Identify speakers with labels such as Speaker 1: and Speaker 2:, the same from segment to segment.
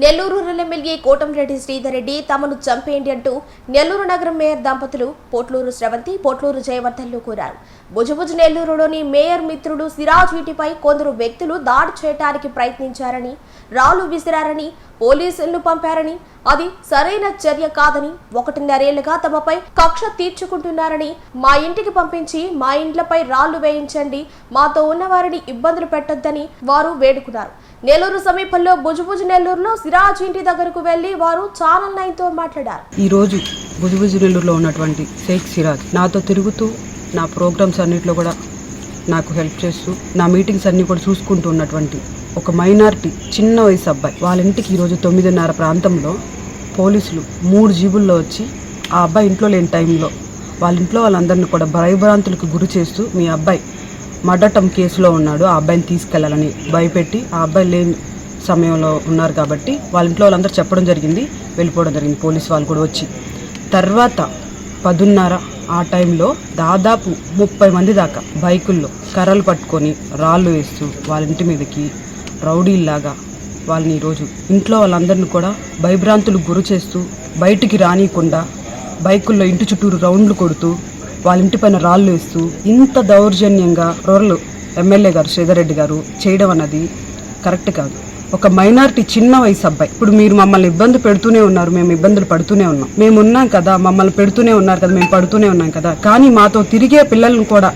Speaker 1: Nellore rural MLA Kotamreddy Sridhar Reddy తమను చంపేయండి అంటూ నెల్లూరు నగరం మేయర్ దంపతులు పోట్లూరు స్రవంతి పోట్లూరు జయవర్ధన్లు కోరారు. భుజభుజ నెల్లూరులోని మేయర్ మిత్రుడు సిరాజ్ వీటిపై కొందరు వ్యక్తులు దాడి చేయడానికి ప్రయత్నించారని రాళ్ళు విసిరారని పోలీసులను పంపారని అది సరైన చర్య కాదని ఒకటిన్నరేళ్ళుగా తమపై కక్ష తీర్చుకుంటున్నారని మా ఇంటికి పంపించి మా ఇండ్లపై రాళ్ళు వేయించండి మాతో ఉన్నవారిని ఇబ్బందులు పెట్టొద్దని వారు వేడుకున్నారు. నెల్లూరు సమీపంలో భుజభుజ నెల్లూరులో సిరాజ్ ఇంటి దగ్గరకు వెళ్ళి వారు ఛానల్ నైన్తో మాట్లాడారు
Speaker 2: ఈరోజు నెల్లూరులో ఉన్నటువంటి షేక్ సిరాజ్ నాతో తిరుగుతూ నా ప్రోగ్రామ్స్ అన్నింటిలో కూడా నాకు హెల్ప్ చేస్తూ నా మీటింగ్స్ అన్నీ కూడా చూసుకుంటూ ఉన్నటువంటి ఒక మైనారిటీ చిన్న వయసు అబ్బాయి. వాళ్ళ ఇంటికి ఈరోజు తొమ్మిదిన్నర ప్రాంతంలో పోలీసులు మూడు జీబుల్లో వచ్చి ఆ అబ్బాయి ఇంట్లో లేని టైంలో వాళ్ళ ఇంట్లో వాళ్ళందరినీ కూడా భయభ్రాంతులకు గురి చేస్తూ మీ అబ్బాయి మడటం కేసులో ఉన్నాడు. ఆ అబ్బాయిని తీసుకెళ్ళాలని భయపెట్టి ఆ అబ్బాయి లేని సమయంలో ఉన్నారు కాబట్టి వాళ్ళ ఇంట్లో వాళ్ళందరూ చెప్పడం జరిగింది వెళ్ళిపోవడం జరిగింది. పోలీస్ వాళ్ళు కూడా వచ్చి. తర్వాత పదున్నర ఆ టైంలో దాదాపు ముప్పై మంది దాకా బైకుల్లో కర్రలు పట్టుకొని రాళ్ళు వేస్తూ వాళ్ళ ఇంటి మీదకి రౌడీల్లాగా వాళ్ళని ఈరోజు ఇంట్లో వాళ్ళందరిని కూడా భయభ్రాంతులకు గురి చేస్తూ బయటికి రానియకుండా బైకుల్లో ఇంటి చుట్టూరు రౌండ్లు కొడుతూ వాళ్ళ ఇంటి పైన రాళ్ళు వేస్తూ ఇంత దౌర్జన్యంగా రూరల్ ఎమ్మెల్యే గారు శ్రీధర్రెడ్డి గారు చేయడం అన్నది కరెక్ట్ కాదు. ఒక మైనారిటీ చిన్న వయసు అబ్బాయి. ఇప్పుడు మీరు మమ్మల్ని ఇబ్బంది పెడుతూనే ఉన్నారు మేము ఇబ్బందులు పడుతూనే ఉన్నాం. మేము ఉన్నాం కదా మమ్మల్ని పెడుతూనే ఉన్నారు కదా మేము పడుతూనే ఉన్నాం కదా. కానీ మాతో తిరిగే పిల్లలను కూడా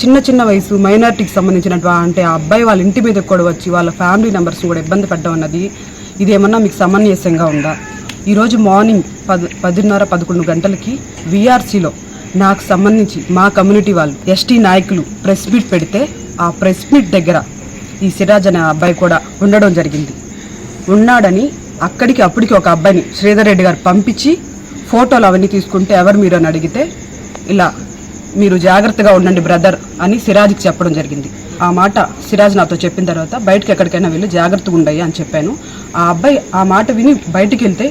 Speaker 2: చిన్న చిన్న వయసు మైనారిటీకి సంబంధించినటువంటి అంటే ఆ అబ్బాయి వాళ్ళ ఇంటి మీద కూడా వచ్చి వాళ్ళ ఫ్యామిలీ మెంబర్స్ కూడా ఇబ్బంది పెట్టడం అన్నది ఇదేమన్నా మీకు సమన్యాసంగా ఉందా? ఈరోజు మార్నింగ్ పది పదిన్నర పదకొండు గంటలకి విఆర్సీలో నాకు సంబంధించి మా కమ్యూనిటీ వాళ్ళు ఎస్టీ నాయకులు ప్రెస్ మీట్ పెడితే ఆ ప్రెస్ మీట్ దగ్గర ఈ సిరాజ్ అనే అబ్బాయి కూడా ఉండడం జరిగింది. ఉన్నాడని అక్కడికి అప్పటికి ఒక అబ్బాయిని శ్రీధర్ రెడ్డి గారు పంపించి ఫోటోలు అవన్నీ తీసుకుంటే ఎవరు మీరు అని అడిగితే ఇలా మీరు జాగ్రత్తగా ఉండండి బ్రదర్ అని సిరాజ్కి చెప్పడం జరిగింది. ఆ మాట సిరాజ్ నాతో చెప్పిన తర్వాత బయటకు ఎక్కడికైనా వెళ్ళి జాగ్రత్తగా ఉండయి అని చెప్పాను. ఆ అబ్బాయి ఆ మాట విని బయటికి వెళ్తే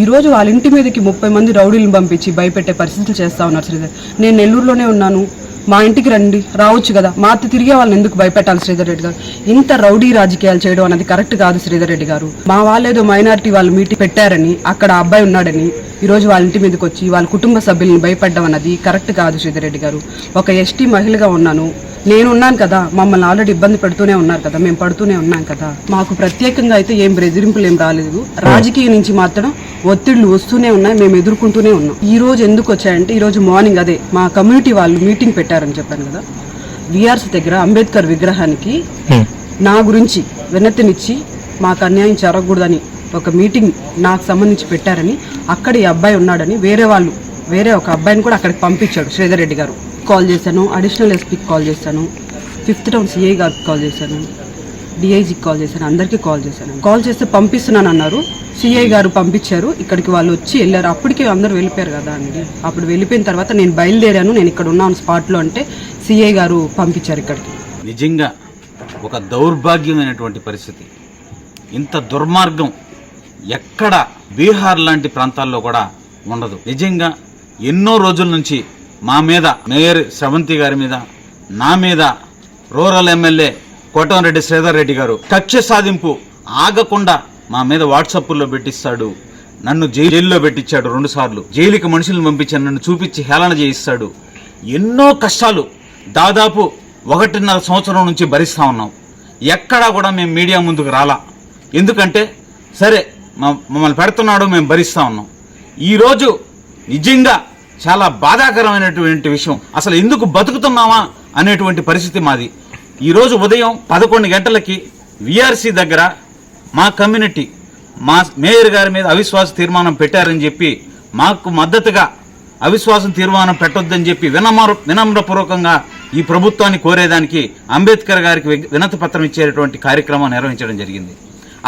Speaker 2: ఈరోజు వాళ్ళ ఇంటి మీదకి ముప్పై మంది రౌడీలను పంపించి భయపెట్టే పరిస్థితులు చేస్తా ఉన్నారు శ్రీధర్ నేను నెల్లూరులోనే ఉన్నాను. మా ఇంటికి రండి రావచ్చు కదా. మా అత్త తిరిగే వాళ్ళని ఎందుకు భయపెట్టాలి శ్రీధర్ రెడ్డి గారు? ఇంత రౌడీ రాజకీయాలు చేయడం అనేది కరెక్ట్ కాదు శ్రీధర్ రెడ్డి గారు. మా వాళ్ళేదో మైనారిటీ వాళ్ళు మీటింగ్ పెట్టారని అక్కడ అబ్బాయి ఉన్నాడని ఈరోజు వాళ్ళ ఇంటి మీదకి వచ్చి వాళ్ళ కుటుంబ సభ్యులను భయపడడం అన్నది కరెక్ట్ కాదు శ్రీధర్ రెడ్డి గారు. ఒక ఎస్టీ మహిళగా ఉన్నాను నేను ఉన్నాను కదా మమ్మల్ని ఆల్రెడీ ఇబ్బంది పెడుతూనే ఉన్నారు కదా మేము పడుతూనే ఉన్నాం కదా. మాకు ప్రత్యేకంగా అయితే ఏం బెదిరింపులు ఏం రాలేదు. రాజకీయ నుంచి మాత్రం ఒత్తిళ్ళు వస్తూనే ఉన్నాయి మేము ఎదుర్కొంటూనే ఉన్నాం. ఈ రోజు ఎందుకు వచ్చాయంటే ఈ రోజు మార్నింగ్ అదే మా కమ్యూనిటీ వాళ్ళు మీటింగ్ పెట్టారని చెప్పాను కదా. విఆర్స్ దగ్గర అంబేద్కర్ విగ్రహానికి నా గురించి వినతినిచ్చి మాకు అన్యాయం జరగకూడదని ఒక మీటింగ్ నాకు సంబంధించి పెట్టారని అక్కడ ఈ అబ్బాయి ఉన్నాడని వేరే వాళ్ళు వేరే ఒక అబ్బాయిని కూడా అక్కడికి పంపించాడు శ్రీధర్ రెడ్డి గారు. కాల్ చేశాను అడిషనల్ ఎస్పీకి కాల్ చేశాను ఫిఫ్త్ టౌన్ సిఐ గారికి కాల్ చేశాను డిఐజీకి కాల్ చేశాను అందరికీ కాల్ చేశాను. కాల్ చేస్తే పంపిస్తున్నాను అన్నారు. సిఐ గారు పంపించారు. ఇక్కడికి వాళ్ళు వచ్చి వెళ్ళారు. అప్పటికే అందరూ వెళ్ళిపోయారు కదా అండి. అప్పుడు వెళ్ళిపోయిన తర్వాత నేను బయలుదేరాను. నేను ఇక్కడ ఉన్నాను స్పాట్లో అంటే సిఐ గారు పంపించారు ఇక్కడికి.
Speaker 3: నిజంగా ఒక దౌర్భాగ్యమైనటువంటి పరిస్థితి. ఇంత దుర్మార్గం ఎక్కడ బీహార్ లాంటి ప్రాంతాల్లో కూడా ఉండదు. నిజంగా ఎన్నో రోజుల నుంచి మా మీద మేయర్ శ్రవంతి గారి మీద నా మీద రూరల్ ఎమ్మెల్యే కోటంరెడ్డి శ్రీధర్ రెడ్డి గారు కక్ష సాధింపు ఆగకుండా మా మీద వాట్సాప్లో పెట్టిస్తాడు. నన్ను జైల్లో పెట్టించాడు రెండు సార్లు. జైలుకి మనుషులను పంపించాను నన్ను చూపించి హేళన చేయిస్తాడు. ఎన్నో కష్టాలు దాదాపు ఒకటిన్నర సంవత్సరం నుంచి భరిస్తూ ఉన్నాం. ఎక్కడా కూడా మేము మీడియా ముందుకు రాలా. ఎందుకంటే సరే మమ్మల్ని పెడుతున్నాడు మేము భరిస్తూ ఉన్నాం. ఈరోజు నిజంగా చాలా బాధాకరమైనటువంటి విషయం. అసలు ఎందుకు బతుకుతున్నామా అనేటువంటి పరిస్థితి మాది. ఈరోజు ఉదయం పదకొండు గంటలకి విఆర్సీ దగ్గర మా కమ్యూనిటీ మా మేయర్ గారి మీద అవిశ్వాస తీర్మానం పెట్టారని చెప్పి మాకు మద్దతుగా అవిశ్వాసం తీర్మానం పెట్టొద్దని చెప్పి వినమ్ర వినమ్రపూర్వకంగా ఈ ప్రభుత్వాన్ని కోరేదానికి అంబేద్కర్ గారికి వినతి పత్రం ఇచ్చేటువంటి కార్యక్రమం నిర్వహించడం జరిగింది.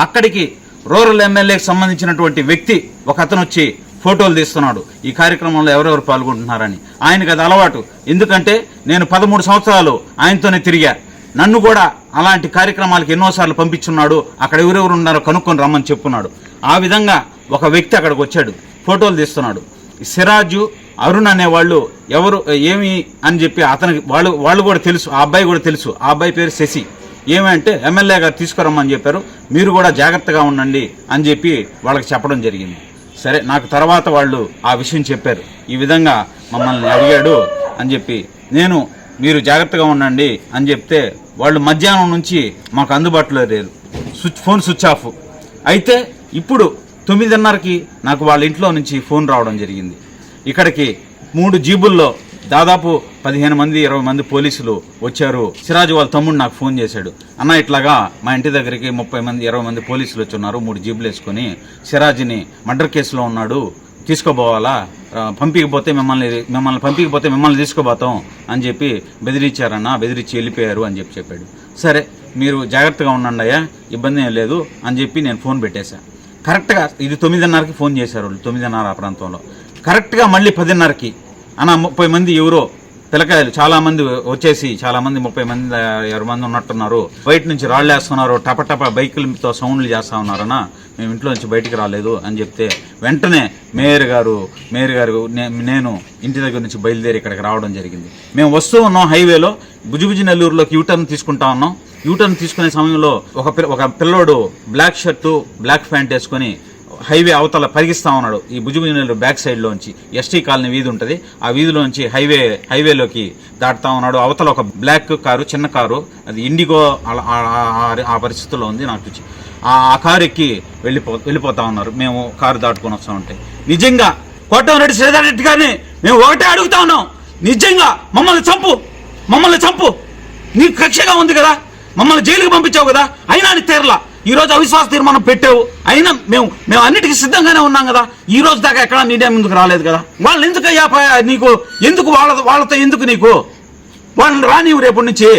Speaker 3: అక్కడికి రూరల్ ఎమ్మెల్యేకి సంబంధించినటువంటి వ్యక్తి ఒక అతను వచ్చి ఫోటోలు తీస్తున్నాడు. ఈ కార్యక్రమంలో ఎవరెవరు పాల్గొంటున్నారని. ఆయనకు అది అలవాటు. ఎందుకంటే నేను పదమూడు సంవత్సరాలు ఆయనతోనే తిరిగా. నన్ను కూడా అలాంటి కార్యక్రమాలకు ఎన్నోసార్లు పంపించున్నాడు. అక్కడ ఎవరెవరు ఉన్నారో కనుక్కొని రమ్మని చెప్పున్నాడు. ఆ విధంగా ఒక వ్యక్తి అక్కడికి వచ్చాడు. ఫోటోలు తీస్తున్నాడు. సిరాజు అరుణ్ అనే వాళ్ళు ఎవరు ఏమి అని చెప్పి అతనికి వాళ్ళు వాళ్ళు కూడా తెలుసు. ఆ అబ్బాయి కూడా తెలుసు. ఆ అబ్బాయి పేరు శశి. ఏమంటే ఎమ్మెల్యే గారు తీసుకురమ్మని చెప్పారు. మీరు కూడా జాగ్రత్తగా ఉండండి అని చెప్పి వాళ్ళకి చెప్పడం జరిగింది. సరే నాకు తర్వాత వాళ్ళు ఆ విషయం చెప్పారు. ఈ విధంగా మమ్మల్ని అడిగాడు అని చెప్పి నేను మీరు జాగ్రత్తగా ఉండండి అని చెప్తే వాళ్ళు మధ్యాహ్నం నుంచి మాకు అందుబాటులో లేరు. Switch phone switch off. అయితే ఇప్పుడు తొమ్మిదిన్నరకి నాకు వాళ్ళ ఇంట్లో నుంచి ఫోన్ రావడం జరిగింది. ఇక్కడికి మూడు జీబుల్లో దాదాపు పదిహేను మంది ఇరవై మంది పోలీసులు వచ్చారు. సిరాజు వాళ్ళ తమ్ముడు నాకు ఫోన్ చేశాడు. అన్న ఇట్లాగా మా ఇంటి దగ్గరికి ముప్పై మంది ఇరవై మంది పోలీసులు వచ్చున్నారు మూడు జీబులు వేసుకొని సిరాజ్ని మర్డర్ కేసులో ఉన్నాడు తీసుకోపోవాలా? పంపించకపోతే మిమ్మల్ని మిమ్మల్ని పంపించకపోతే మిమ్మల్ని తీసుకోపోతాం అని చెప్పి బెదిరించారన్న బెదిరించి వెళ్ళిపోయారు అని చెప్పి చెప్పాడు. సరే మీరు జాగ్రత్తగా ఉండండి అయ్యా ఇబ్బంది ఏం లేదు అని చెప్పి నేను ఫోన్ పెట్టేశాను కరెక్ట్గా ఇది తొమ్మిదిన్నరకి ఫోన్ చేశారు వాళ్ళు తొమ్మిదిన్నర ఆ ప్రాంతంలో. కరెక్ట్గా మళ్ళీ పదిన్నరకి అన్న ముప్పై మంది ఎవరో పిల్లకాయలు చాలా మంది వచ్చేసి చాలా మంది ముప్పై మంది ఇరవై మంది ఉన్నట్టున్నారు. బయట నుంచి రాళ్ళు వేస్తున్నారు టప టప బైకులతో సౌండ్లు చేస్తా ఉన్నారన్న మేము ఇంట్లో నుంచి బయటికి రాలేదు అని చెప్తే వెంటనే మేయర్ గారు మేయర్ గారు నేను ఇంటి దగ్గర నుంచి బయలుదేరి ఇక్కడికి రావడం జరిగింది. మేము వస్తూ ఉన్నాం హైవేలో బుజిబుజి నెల్లూరులోకి యూటర్న్ తీసుకుంటా ఉన్నాం. యూటర్న్ తీసుకునే సమయంలో ఒక ఒక పిల్లోడు బ్లాక్ షర్టు బ్లాక్ ప్యాంట్ వేసుకొని హైవే అవతల పరిగిస్తా ఉన్నాడు. ఈ భుజభుజనెల్లూరు బ్యాక్ సైడ్లోంచి ఎస్టీ కాలనీ వీధి ఉంటుంది. ఆ వీధిలోంచి హైవే హైవేలోకి దాటుతా ఉన్నాడు. అవతల ఒక బ్లాక్ కారు చిన్న కారు అది ఇండిగో అలా- ఆ- పరిస్థితుల్లో ఉంది నాకు ఆ కారు ఎక్కి వెళ్ళిపో వెళ్ళిపోతా ఉన్నారు. మేము కారు దాటుకొని వస్తా ఉంటే. నిజంగా కోటమిరెడ్డి శ్రీధర్ రెడ్డి గారిని మేము ఒకటే అడుగుతా ఉన్నాం. నిజంగా మమ్మల్ని చంపు మమ్మల్ని చంపు. నీకు కక్షగా ఉంది కదా. మమ్మల్ని జైలుకి పంపించావు కదా. అయినా నీ తీరలా. ఈరోజు అవిశ్వాస తీర్మానం పెట్టావు. అయినా మేము మేము అన్నిటికీ సిద్ధంగానే ఉన్నాం కదా. ఈ రోజు దాకా ఎక్కడ నీడే ముందుకు రాలేదు కదా? వాళ్ళు ఎందుకు అయ్యా నీకు? ఎందుకు వాళ్ళ వాళ్ళతో ఎందుకు నీకు? వాళ్ళని రానివు రేపటి నుంచి.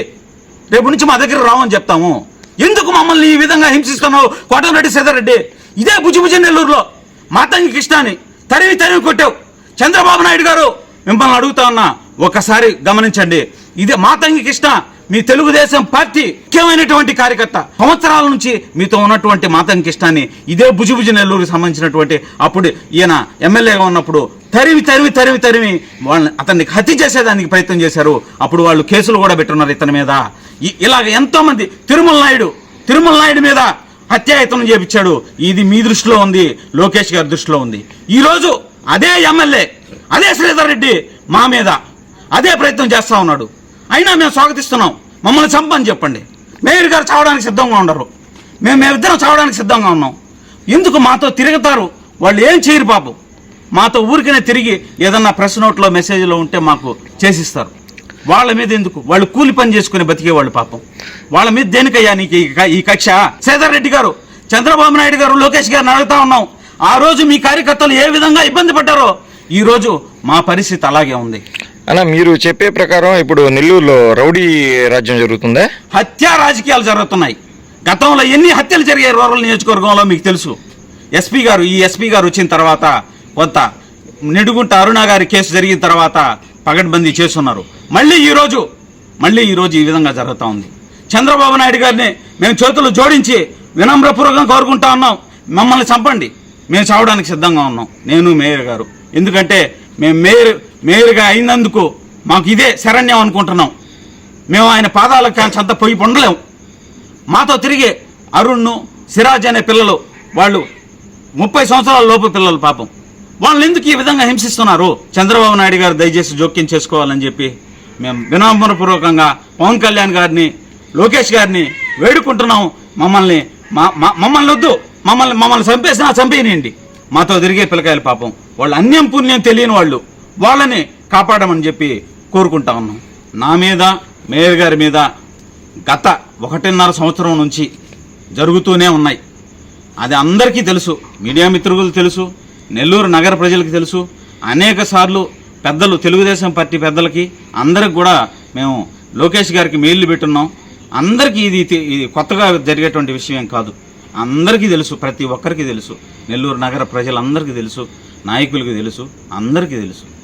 Speaker 3: రేపటి నుంచి మా దగ్గర రావని చెప్తాము. ఎందుకు మమ్మల్ని ఈ విధంగా హింసిస్తున్నావు? కోటమిరెడ్డి సీతారెడ్డి. ఇదే భుజభుజ నెల్లూరులో మాతంగి కృష్ణాని తరివి తరివి కొట్టావు. చంద్రబాబు నాయుడు గారు మిమ్మల్ని అడుగుతా ఉన్నా ఒకసారి గమనించండి. ఇదే మాతంగి కృష్ణ మీ తెలుగుదేశం పార్టీ ముఖ్యమైనటువంటి కార్యకర్త. సంవత్సరాల నుంచి మీతో ఉన్నటువంటి మాతంగి కృష్ణాన్ని ఇదే భుజభుజ నెల్లూరుకి సంబంధించినటువంటి అప్పుడు ఈయన ఎమ్మెల్యేగా ఉన్నప్పుడు తరివి తరివి తరివి తరివి వాళ్ళని అతన్ని హత్య చేసేదానికి ప్రయత్నం చేశారు. అప్పుడు వాళ్ళు కేసులు కూడా పెట్టున్నారు ఇతని మీద. ఇలాగ ఎంతో మంది తిరుమల నాయుడు తిరుమల నాయుడు మీద హత్యాయత్నం చేపించాడు. ఇది మీ దృష్టిలో ఉంది లోకేష్ గారి దృష్టిలో ఉంది. ఈ రోజు అదే ఎమ్మెల్యే అదే శ్రీధర్ రెడ్డి మా మీద అదే ప్రయత్నం చేస్తా ఉన్నాడు. అయినా మేము స్వాగతిస్తున్నాం. మమ్మల్ని చంపని చెప్పండి. మేయర్ గారు చావడానికి సిద్ధంగా ఉండరు. మేము మేమిద్దరం చావడానికి సిద్ధంగా ఉన్నాం. ఎందుకు మాతో తిరుగుతారు? వాళ్ళు ఏం చేయరు పాపం మాతో ఊరికనే తిరిగి ఏదన్నా ప్రెస్ నోట్లో మెసేజ్లో ఉంటే మాకు చేసిస్తారు. వాళ్ళ మీద ఎందుకు? వాళ్ళు కూలి పని చేసుకుని బతికేవాళ్ళు పాపం. వాళ్ళ మీద దేనికయ్యా నీకు ఈ క- ఈ కక్ష? సేదర్ రెడ్డి గారు చంద్రబాబు నాయుడు గారు లోకేష్ గారిని అడుగుతా ఉన్నాం. ఆ రోజు మీ కార్యకర్తలు ఏ విధంగా ఇబ్బంది పడ్డారో ఈ రోజు మా పరిస్థితి అలాగే ఉంది.
Speaker 4: అన్న మీరు చెప్పే ప్రకారం ఇప్పుడు నెల్లూరులో రౌడీ రాజ్యం జరుగుతుందా?
Speaker 3: హత్య రాజకీయాలు జరుగుతున్నాయి. గతంలో ఎన్ని హత్యలు జరిగాయి రూరల్ నియోజకవర్గంలో మీకు తెలుసు. ఎస్పీ గారు ఈ ఎస్పీ గారు వచ్చిన తర్వాత కొంత నిడుగుంట అరుణ గారి కేసు జరిగిన తర్వాత పగడ్బందీ చేస్తున్నారు. మళ్ళీ ఈరోజు మళ్ళీ ఈరోజు ఈ విధంగా జరుగుతూ ఉంది. చంద్రబాబు నాయుడు గారిని మేము చేతులు జోడించి వినమ్రపూర్వకంగా కోరుకుంటా ఉన్నాం. మమ్మల్ని చంపండి. మేము చావడానికి సిద్ధంగా ఉన్నాం. నేను మేయర్ గారు. ఎందుకంటే మేము మేయర్ మేయర్గా అయినందుకు మాకు ఇదే శరణ్యం అనుకుంటున్నాం. మేము ఆయన పాదాల కాంచి అంత పోయి పొండలేము మాతో తిరిగి అరుణ్ను సిరాజ్ అనే పిల్లలు వాళ్ళు ముప్పై సంవత్సరాల లోపు పిల్లలు పాపం. వాళ్ళని ఎందుకు ఈ విధంగా హింసిస్తున్నారు? చంద్రబాబు నాయుడు గారు దయచేసి జోక్యం చేసుకోవాలని చెప్పి మేము వినమ్రపూర్వకంగా పవన్ కళ్యాణ్ గారిని లోకేష్ గారిని వేడుకుంటున్నాం. మమ్మల్ని మా మమ్మల్ని వద్దు. మమ్మల్ని మమ్మల్ని చంపేసినా చంపేయనండి మాతో తిరిగే పిల్లకాయలు పాపం. వాళ్ళు అన్యం పుణ్యం తెలియని వాళ్ళు వాళ్ళని కాపాడమని చెప్పి కోరుకుంటా ఉన్నాం. నా మీద మేయర్ గారి మీద గత ఒకటిన్నర సంవత్సరం నుంచి జరుగుతూనే ఉన్నాయి. అది అందరికీ తెలుసు మీడియా మిత్రులకు తెలుసు నెల్లూరు నగర ప్రజలకు తెలుసు అనేక సార్లు పెద్దలు తెలుగుదేశం పార్టీ పెద్దలకి అందరికి కూడా మేము లోకేష్ గారికి మెయిల్లు పెట్టున్నాం. అందరికీ ఇది ఇది కొత్తగా జరిగేటువంటి విషయం కాదు. అందరికీ తెలుసు ప్రతి ఒక్కరికి తెలుసు. నెల్లూరు నగర ప్రజలందరికీ తెలుసు. నాయకులకు తెలుసు అందరికీ తెలుసు.